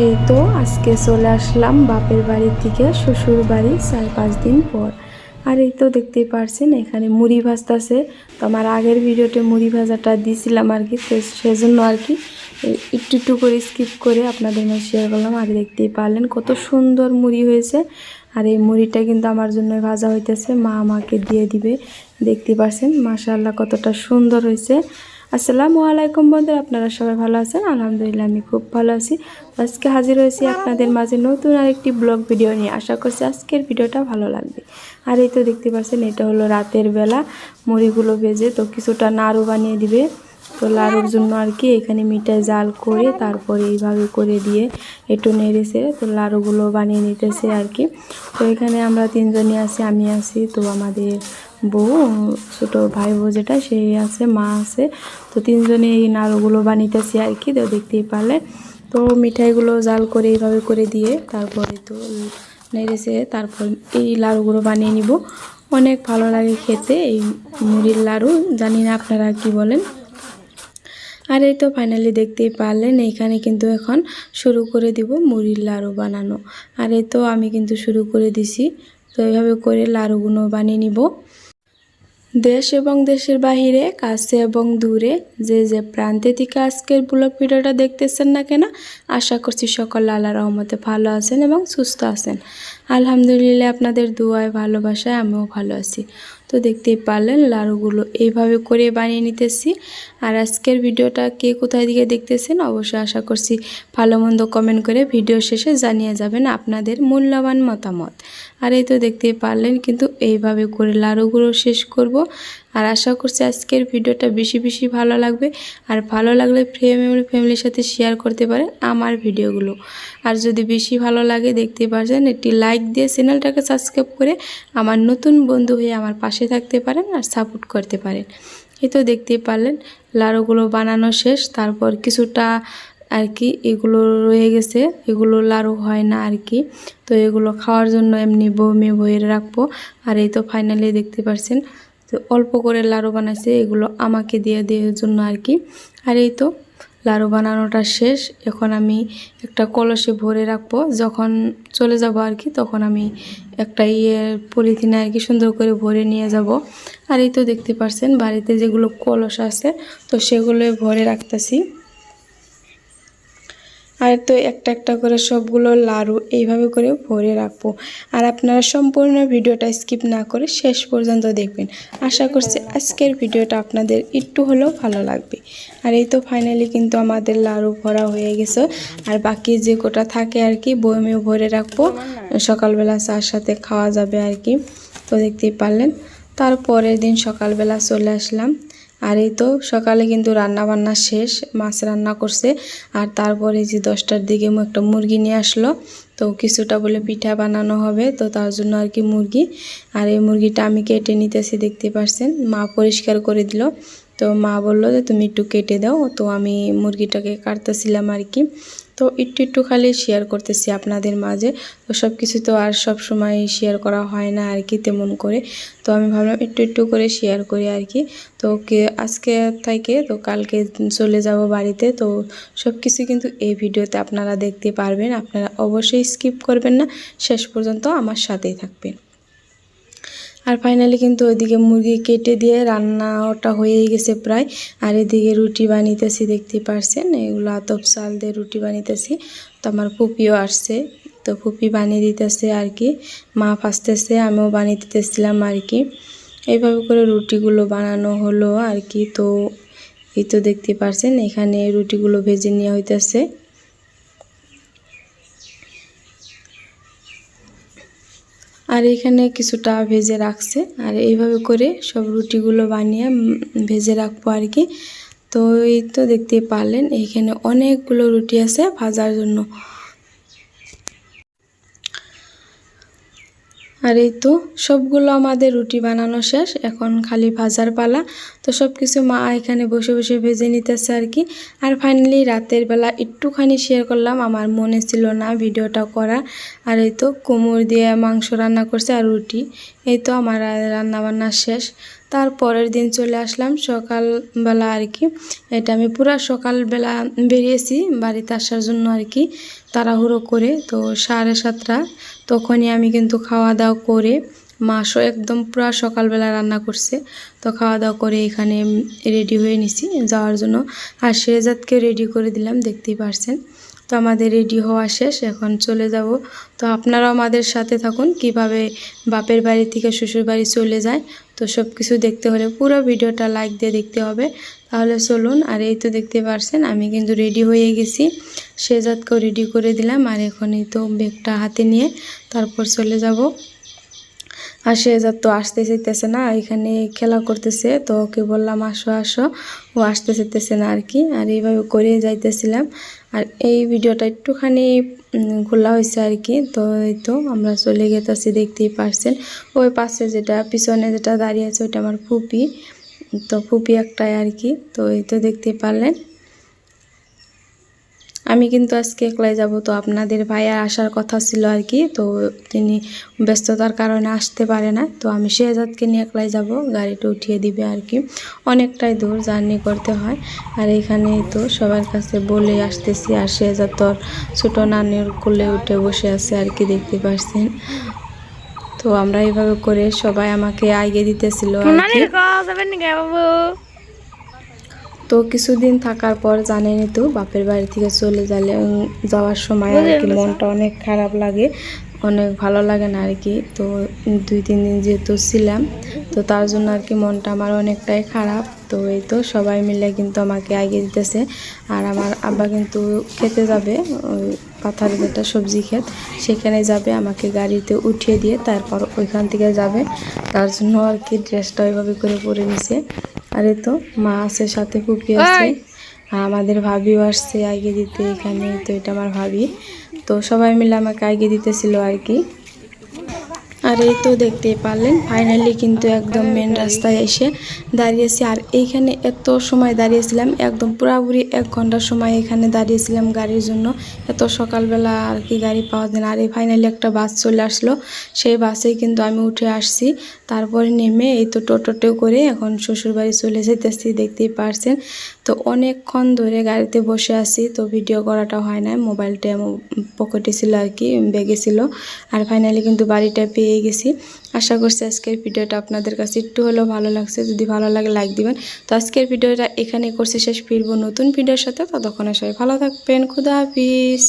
এই তো আজকে চলে আসলাম বাপের বাড়ির থেকে শ্বশুর বাড়ি চার পাঁচ দিন পর। আর এই তো দেখতেই পারছেন, এখানে মুড়ি ভাজতেছে। তো আমার আগের ভিডিওতে মুড়ি ভাজাটা দিয়েছিলাম আর কি, তো সেজন্য আর কি একটু একটু করে স্কিপ করে আপনাদের মাঝে শেয়ার করলাম। আর দেখতেই পারলেন কত সুন্দর মুড়ি হয়েছে। আর এই মুড়িটা কিন্তু আমার জন্য ভাজা হইতেছে, মা আমাকে দিয়ে দিবে। দেখতে পারছেন, মাশাআল্লাহ কতটা সুন্দর হয়েছে। আসসালামু আলাইকুম বন্ধুরা, আপনারা সবাই ভালো আছেন? আলহামদুলিল্লাহ, আমি খুব ভালো আছি। আজকে হাজির হয়েছি আপনাদের মাঝে নতুন আরেকটি ব্লগ ভিডিও নিয়ে। আশা করছি আজকের ভিডিওটা ভালো লাগবে। আর এই তো দেখতে পাচ্ছেন, এটা হলো রাতের বেলা। মুড়িগুলো ভেজে তো কিছুটা নাড়ু বানিয়ে দিবে। তো লাড়ুর জন্য আর কি এখানে মিঠাই জাল করে তারপরে এইভাবে করে দিয়ে একটু নেড়েছে তো লাড়ুগুলো বানিয়ে নিতেছে আর কি। তো এখানে আমরা তিনজনই আছি, আমি আছি, তো আমাদের বউ, ছোটো ভাই বউ যেটা সে আছে, মা আছে। তো তিনজনে এই নাড়ুগুলো বানিতেছি আর কি, তো দেখতেই পারলে। তো মিঠাইগুলো জাল করে এইভাবে করে দিয়ে তারপরে তো নেড়েছে, তারপর এই লাড়ুগুলো বানিয়ে নিব। অনেক ভালো লাগে খেতে, এই মুড়ির লাড়ু, জানি না আপনারা কি বলেন। আর এই তো ফাইনালি দেখতেই পারলেন, এইখানে কিন্তু এখন শুরু করে দিব মুড়ির লাড়ু বানানো। আর এই তো আমি কিন্তু শুরু করে দিছি, তো এইভাবে করে লাড়ুগুলো বানিয়ে নিব। দেশ এবং দেশের বাহিরে, কাছে এবং দূরে, যে যে প্রান্তে থেকে আজকের ব্লগ ভিডিওটা দেখতেছেন না কেন, আশা করছি সকল আল্লাহ রহমতে ভালো আছেন এবং সুস্থ আছেন। আলহামদুলিল্লাহ আপনাদের দুয়ায়, ভালোবাসায় আমিও ভালো আছি। তো দেখতেই পারলেন, লাড়ুগুলো এইভাবে করে বানিয়ে নিতেছি। আর আজকের ভিডিওটা কে কোথায় দিকে দেখতেছেন অবশ্যই আশা করছি ভালো মন্দ কমেন্ট করে ভিডিও শেষে জানিয়ে যাবেন আপনাদের মূল্যবান মতামত। আর এই তো দেখতেই পারলেন, কিন্তু এইভাবে করে লাড়ুগুলো শেষ করব। আর আশা করছি আজকের ভিডিওটা বেশি বেশি ভালো লাগবে। আর ভালো লাগলে ফ্যামিলি ফ্যামিলির সাথে শেয়ার করতে পারেন আমার ভিডিওগুলো। আর যদি বেশি ভালো লাগে দেখতে পারছেন, একটি লাইক দিয়ে চ্যানেলটাকে সাবস্ক্রাইব করে আমার নতুন বন্ধু হয়ে আমার পাশে থাকতে পারেন আর সাপোর্ট করতে পারেন। এই তো দেখতেই পারলেন, লাড়ুগুলো বানানো শেষ, তারপর কিছুটা আর কি এগুলো রয়ে গেছে, এগুলো লাড়ু হয় না আর কি। তো এগুলো খাওয়ার জন্য এমনি বমি বয়ে রাখব। আর এই তো ফাইনালি দেখতে পাচ্ছেন তো অল্প করে লাড়ু বানাইছে, এগুলো আমাকে দিয়ে দেওয়ার জন্য আর কি। আর এই তো লাড়ু বানানোটা শেষ, এখন আমি একটা কলসে ভরে রাখব, যখন চলে যাব আর কি, তখন আমি একটা ইয়ে পলিথিনে আর কি সুন্দর করে ভরে নিয়ে যাব। আর এই তো দেখতে পাচ্ছেন বাড়িতে যেগুলো কলস আছে, তো সেগুলো ভরে রাখতেছি। আর তো একটা একটা করে সবগুলো লাড়ু এইভাবে করে ভরে রাখব। আর আপনারা সম্পূর্ণ ভিডিওটা স্কিপ না করে শেষ পর্যন্ত দেখবেন। আশা করছি আজকের ভিডিওটা আপনাদের একটু হলেও ভালো লাগবে। আর এই তো ফাইনালি কিন্তু আমাদের লাড়ু ভরা হয়ে গেছে। আর বাকি যে কোটা থাকে আর কি বয়মেও ভরে রাখব। সকালবেলা চার সাথে খাওয়া যাবে আর কি। তো দেখতেই পারলেন। তারপরের দিন সকালবেলা চলে আসলাম। আর এই তো সকালে কিন্তু রান্না বান্না শেষ, মাছ রান্না করছে। আর তারপরে যে দশটার দিকে একটা মুরগি নিয়ে আসলো। তো কিছুটা বলে পিঠা বানানো হবে, তো তার জন্য আর কি মুরগি। আর এই মুরগিটা আমি কেটে নিতেছি, দেখতে পারছেন? মা পরিষ্কার করে দিল। তো মা বলল যে, তুমি একটু কেটে দাও। তো আমি মুরগিটাকে কাটতেছিলাম আর কি। তো একটু একটু খালি শেয়ার করতেছি আপনাদের মাঝে। তো সব কিছু তো আর সব সময় শেয়ার করা হয় না আর কি তেমন করে। তো আমি ভাবলাম একটু একটু করে শেয়ার করি আর কি। তো আজকে থেকে তো কালকে চলে যাব বাড়িতে। তো সব কিছু কিন্তু এই ভিডিওতে আপনারা দেখতে পারবেন। আপনারা অবশ্যই স্কিপ করবেন না। শেষ পর্যন্ত আমার সাথেই থাকবেন। আর ফাইনালি কিন্তু ওইদিকে মুরগি কেটে দিয়ে রান্না ওটা হয়েই গেছে প্রায়। আর এদিকে রুটি বানিতেছি, দেখতে পারছেন? এগুলো আতপ চাল দিয়ে রুটি বানিতেছি। তো আমার ফুপিও আসছে। তো ফুপি বানিয়ে দিতেছে আর কি। মা ফাঁসতেছে আমিও বানিয়ে দিতেছিলাম আর কি। এইভাবে করে রুটিগুলো বানানো হলো আর কি। তো এই তো দেখতে পারছেন, এখানে রুটিগুলো ভেজে নেওয়া হইতেছে। আর এখানে কিছুটা ভেজে রাখছে। আর এইভাবে করে সব রুটিগুলো বানিয়ে ভেজে রাখব আর কি। তো এই তো দেখতে পারলেন, এখানে অনেকগুলো রুটি আছে ভাজার জন্য। আর এই তো, সবগুলো আমাদের রুটি বানানো শেষ, এখন খালি ভাজার পালা। তো সব কিছু মা এখানে বসে বসে ভেজে নিতেছে আর কি। আর ফাইনালি রাতের বেলা একটুখানি শেয়ার করলাম, আমার মনে ছিল না ভিডিওটা করা। আর এই তো, কোমর দিয়ে মাংস রান্না করছে আর রুটি। এই তো আমার রান্না বান্না শেষ তারপরের দিন চলে আসলাম সকালবেলা আর কি। এটা আমি পুরা সকালবেলা বেরিয়েছি বাড়িতে আসার জন্য আর কি, তাড়াহুড়ো করে। তো সাড়ে সাতটা তখনই আমি কিন্তু খাওয়া দাওয়া করে মাসও একদম পুরা সকালবেলা রান্না করছে। তো খাওয়া দাওয়া করে এখানে রেডি হয়ে নিছি। যাওয়ার জন্য আর শেহজাদকে রেডি করে দিলাম, দেখতেই পারছেন। তো আমাদের রেডি হওয়া শেষ, এখন চলে যাব। তো আপনারাও আমাদের সাথে থাকুন, কীভাবে বাপের বাড়ি থেকে শ্বশুর বাড়ি চলে যায়। তো সব কিছু দেখতে হলে পুরো ভিডিওটা লাইক দিয়ে দেখতে হবে। তাহলে চলুন, আর এই তো দেখতে পারছেন, আমি কিন্তু রেডি হয়ে গেছি। সেজাতকেও রেডি করে দিলাম, আর এখন এই তো ব্যাগটা হাতে নিয়ে তারপর চলে যাব। আর শেজাদ তো আসতে চাইতেছে না, এখানে খেলা করতেছে, তো ওকে বললাম, আসো আসো। ও আসতে চাইতেছে না আর কি আর এইভাবে করে যাইতেছিলাম। আর এই ভিডিওটা একটুখানি খোলা হয়েছে আর কি তো এই তো আমরা চলে গেতেছি, দেখতেই পারছেন। ওই পাশে যেটা, পিছনে যেটা দাঁড়িয়ে আছে, ওইটা আমার ফুপি। তো ফুপি একটাই আর কি তো এই তো দেখতেই পারলেন। আমি কিন্তু আজকে একলাই যাব, তো আপনাদের ভাইয়ার আসার কথা ছিল আর কি, তো তিনি ব্যস্ততার কারণে আসতে পারে না, তো আমি শেহজাদকে নিয়ে একলাই যাব, গাড়িটা উঠিয়ে দিবে আর কি। অনেকটাই দূর জার্নি করতে হয়, আর এখানে তো সবার কাছে বলে আসতেছি, আর শেহজাদ তোর ছোটো নানির কোলে উঠে বসে আছে আর কি, দেখতে পাচ্ছেন তো আমরা এইভাবে করে সবাই আমাকে আগে দিতেছিল আর কি। তো কিছুদিন থাকার পর জানেনই তো বাপের বাড়ি থেকে চলে গেলে যাওয়ার সময় আর কি মনটা অনেক খারাপ লাগে অনেক ভালো লাগে না আর কি। তো দুই তিন দিন যেহেতু ছিলাম তো তার জন্য আর কি মনটা আমার অনেকটাই খারাপ। তো এই তো সবাই মিলে কিন্তু আমাকে আগে দিতেছে আর আমার আব্বা কিন্তু খেতে যাবে ওই পাথার যেটা সবজি ক্ষেত সেখানে যাবে আমাকে গাড়িতে উঠিয়ে দিয়ে তারপর ওইখান থেকে যাবে। তার জন্য আর কি ড্রেসটা ওইভাবে করে পরে নিছে। আর তো মা আছে সাথে ফুপি আছে আমাদের ভাবিও আসছে আগে দিতে এখানে তো এটা আমার ভাবি। তো সবাই মিলে আমাকে আগে দিতেছিল আর কি। আর এই তো দেখতেই পারলেন ফাইনালি কিন্তু একদম মেন রাস্তায় এসে দাঁড়িয়েছি। আর এইখানে এত সময় দাঁড়িয়েছিলাম, একদম পুরাপুরি এক ঘণ্টার সময় এখানে দাঁড়িয়েছিলাম গাড়ির জন্য। এত সকালবেলা আর কি গাড়ি পাওয়া যায় না। আর এই ফাইনালি একটা বাস চলে আসলো। সেই বাসেই কিন্তু আমি উঠে আসছি। তারপরে নেমে এই তো টোটোতে করে এখন শ্বশুরবাড়ি চলে যেতেছি, দেখতেই পারছেন। তো অনেকক্ষণ ধরে গাড়িতে বসে আছি, তো ভিডিও করাটা হয় না মোবাইলটা পকেটে ছিল আর কি ব্যাগে ছিল। আর ফাইনালি কিন্তু বাড়িটা পেয়ে গেছি। আশা করছি আজকের ভিডিওটা আপনাদের কাছে একটু হলেও ভালো লাগছে। যদি ভালো লাগে লাইক দিবেন। তো আজকের ভিডিওটা এখানে করছি। শেষ, ফিরবো নতুন ভিডিওর সাথে। ততক্ষণে সবাই ভালো থাকবেন। খুদা হাফিজ।